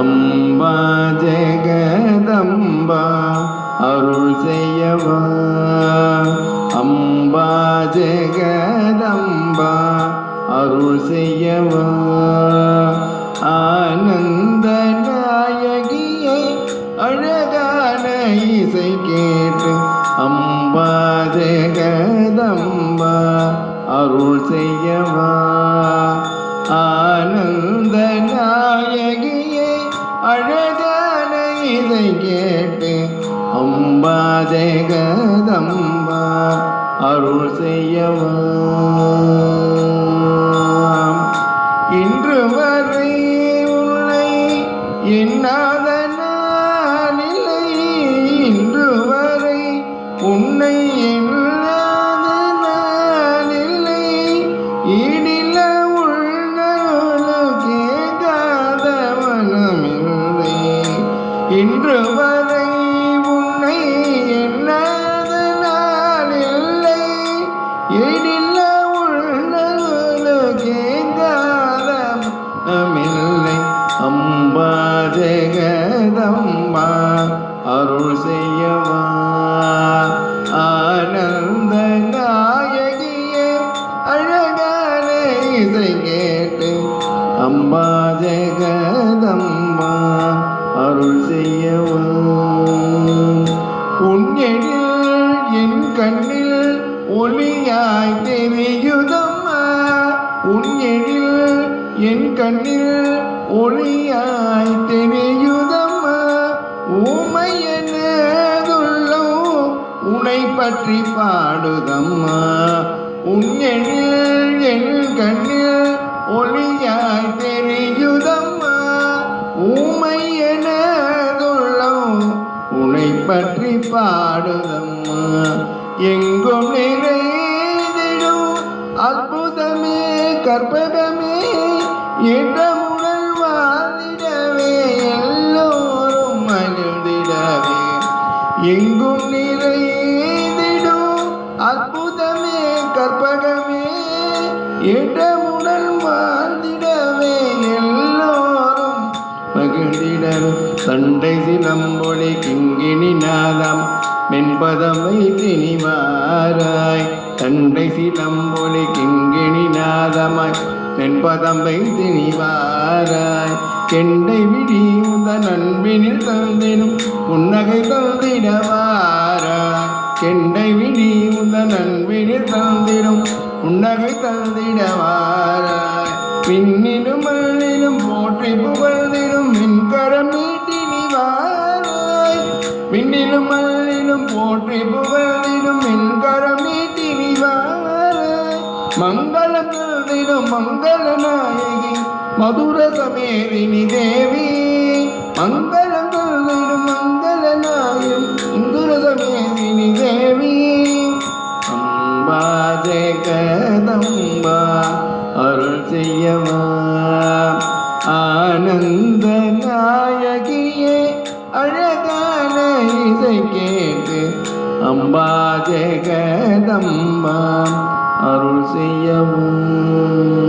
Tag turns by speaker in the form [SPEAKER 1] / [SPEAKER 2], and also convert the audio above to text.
[SPEAKER 1] அம்பா ஜெகதம்பா அருள் செய்யவா. அம்பா ஜெகதம்பா அருள் செய்யவா. ஆனந்த நாயகியை அழகான இசை கேட்டு அம்பா ஜெகதம்பா அருள் செய்யவா. அம்பா ஜெகதம்பா அருள் செய்யவா. இன்று வரை உன்னை எண்ணாத நாளில்லை இன்று வரை உன்னை எண்ணாத நாளில்லை ஈடில உள்ளொரு கேட்காத மனமில்லை இன்று வரை ஜெகதம்மா அருள் செய்யவா. ஆனந்த நாயகிய அழகான இசை கேட்டு அம்மா ஜெகதம்மா அருள் செய்யவா. உன்னெழில் என் கண்ணில் ஒளியாய் தெரியுதம்மா. உன்னெழில் என் கண்ணில் ஒளியாய் பற்றி பாடுதம்மா. உன்னெழில் என் கண்ணில் ஒளியாய் தெரியுதம்மா. ஊமை ஊமையனதுள்ளோ உனை பற்றி பாடுதம்மா. எங்கும் நிறைந்திடும் அற்புதமே கற்பகமே இடமுடல் வாழ்ந்திடவே எல்லோரும் மகிழ்ந்திடவே. எங்கும் நிறைந்திடும் மகிழ்ந்திடவே சண்டை சிலம்பொழி கிங்கினி நாதம் மென்பதமை திணிவாராய். சண்டை சிலம்பொழி கிங்கினி நாதமாய் மென்பதம்பை திணிவாராய். கெண்டை விடி உந்த நண்பினில் தந்தினும் புன்னகை தந்திடவாராய். கெண்டை விடி உந்த நண்பினில் தந்திடும் புன்னகை தந்திடவாராய். பின்னிலும் விண்ணிலும் மல்லிலும் போற்றி புகழிலும் மின்கரம் நீட்டி நிவாராய் மங்களம் தந்திடும் மங்கள நாயகி மதுர சமேதினி தேவி. மங்களம் தந்திடும் மங்கள நாயகி மதுர சமேதினி தேவி. அம்பா ஜெகதம்பா அருள் செய்யவா. ஆனந்த நாயகியே இசை கேட்டு அம்பா ஜெகதம்மா அருள் செய்யவும்.